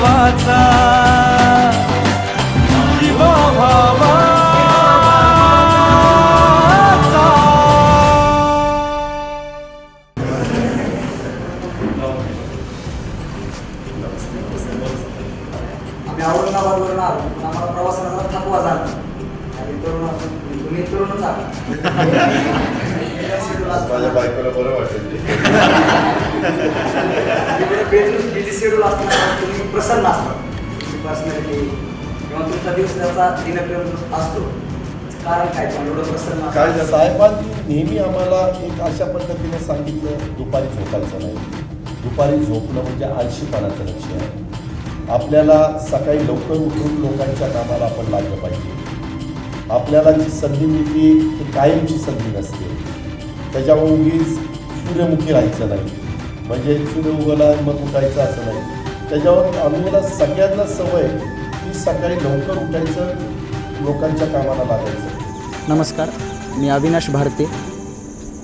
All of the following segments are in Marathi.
भावाचा जीवा भावा आम्ही औरंगाबादवरून आलो पण आम्हाला प्रवासाला थकवा झाला आणि तरुण तुम्ही तरुणच आला माझ्या बायकोला बरं वाटेल ते. बिझी शेड्यूल असताना तुम्ही प्रसन्न असता. तुमची पर्सनॅलिटी किंवा तुमचा दिवसाचा दिनक्रम असतो. कारण काय? एवढं प्रसन्न काय साहेबांनी नेहमी आम्हाला एक अशा पद्धतीने सांगितलं दुपारी झोपायचं नाही. दुपारी झोपणं म्हणजे आळशीपणाचं लक्ष आहे. आपल्याला सकाळी लवकर उठून लोकांच्या कामाला आपण लागलं पाहिजे. आपल्याला जी संधी मिळते ती कायमची संधी नसते. त्याच्यामुळे उगीच सूर्यमुखी राहायचं नाही. म्हणजे सूर्य उगवला मग उठायचं असं नाही. त्याच्यावर आम्हाला सगळ्यांना सवय की सकाळी लवकर उठायचं लोकांच्या कामाला लागायचं. नमस्कार मी अविनाश भारते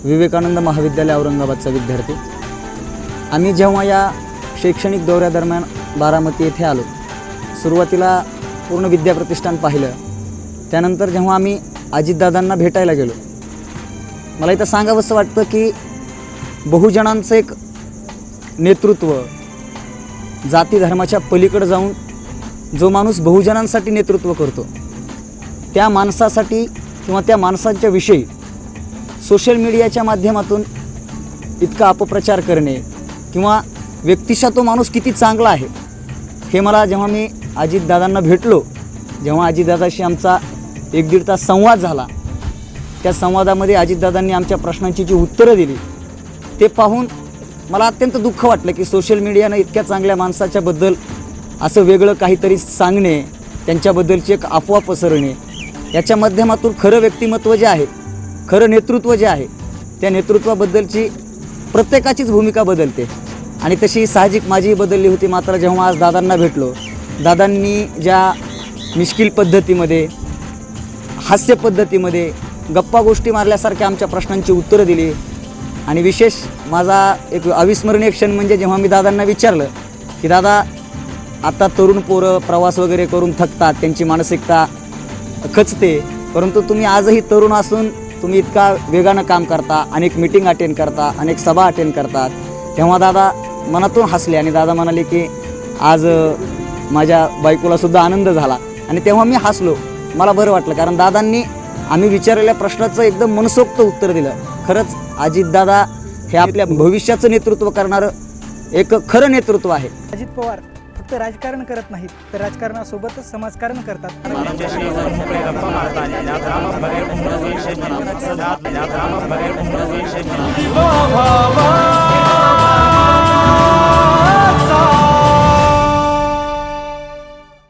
विवेकानंद महाविद्यालय औरंगाबादचा विद्यार्थी. आम्ही जेव्हा या शैक्षणिक दौऱ्यादरम्यान बारामती येथे आलो सुरुवातीला पूर्ण विद्याप्रतिष्ठान पाहिलं. त्यानंतर जेव्हा आम्ही अजितदादांना भेटायला गेलो मला इथं सांगावंसं वाटतं की बहुजनांचं एक नेतृत्व जाती धर्माच्या पलीकडे जाऊन जो माणूस बहुजनांसाठी नेतृत्व करतो त्या माणसासाठी किंवा त्या माणसांच्या विषयी सोशल मीडियाच्या माध्यमातून इतका अपप्रचार करणे किंवा व्यक्तिशः तो माणूस किती चांगला आहे हे मला जेव्हा मी अजितदादांना भेटलो जेव्हा अजितदादाशी आमचा एक दीड तास संवाद झाला त्या संवादामध्ये अजितदादांनी आमच्या प्रश्नांची जी उत्तरं दिली ते पाहून मला अत्यंत दुःख वाटलं की सोशल मीडियानं इतक्या चांगल्या माणसाच्याबद्दल असं वेगळं काहीतरी सांगणे त्यांच्याबद्दलची एक अफवा पसरणे याच्या माध्यमातून खरं व्यक्तिमत्व जे आहे खरं नेतृत्व जे आहे त्या नेतृत्वाबद्दलची प्रत्येकाचीच भूमिका बदलते. आणि तशी साहजिक माझीही बदलली होती मात्र जेव्हा आज दादांना भेटलो दादांनी ज्या मिश्किल पद्धतीमध्ये हास्य पद्धतीमध्ये गप्पा गोष्टी मारल्यासारख्या आमच्या प्रश्नांची उत्तरं दिली आणि विशेष माझा एक अविस्मरणीय क्षण म्हणजे जेव्हा मी दादांना विचारलं की दादा आता तरुण पोरं प्रवास वगैरे करून थकतात त्यांची मानसिकता खचते परंतु तुम्ही आजही तरुण असून तुम्ही इतका वेगानं काम करता अनेक मिटिंग अटेंड करता अनेक सभा अटेंड करतात. तेव्हा दादा मनातून हसले आणि दादा म्हणाले की आज माझ्या बायकोलासुद्धा आनंद झाला. आणि तेव्हा मी हसलो. मला बरं वाटलं कारण दादांनी आम्ही विचारलेल्या प्रश्नाचं एकदम मनसोक्त उत्तर दिलं. खरंच अजितदादा हे आपल्या भविष्याचं नेतृत्व करणारं एक खरं नेतृत्व आहे. अजित पवार फक्त राजकारण करत नाहीत तर राजकारणासोबतच समाजकारण करतात. भावा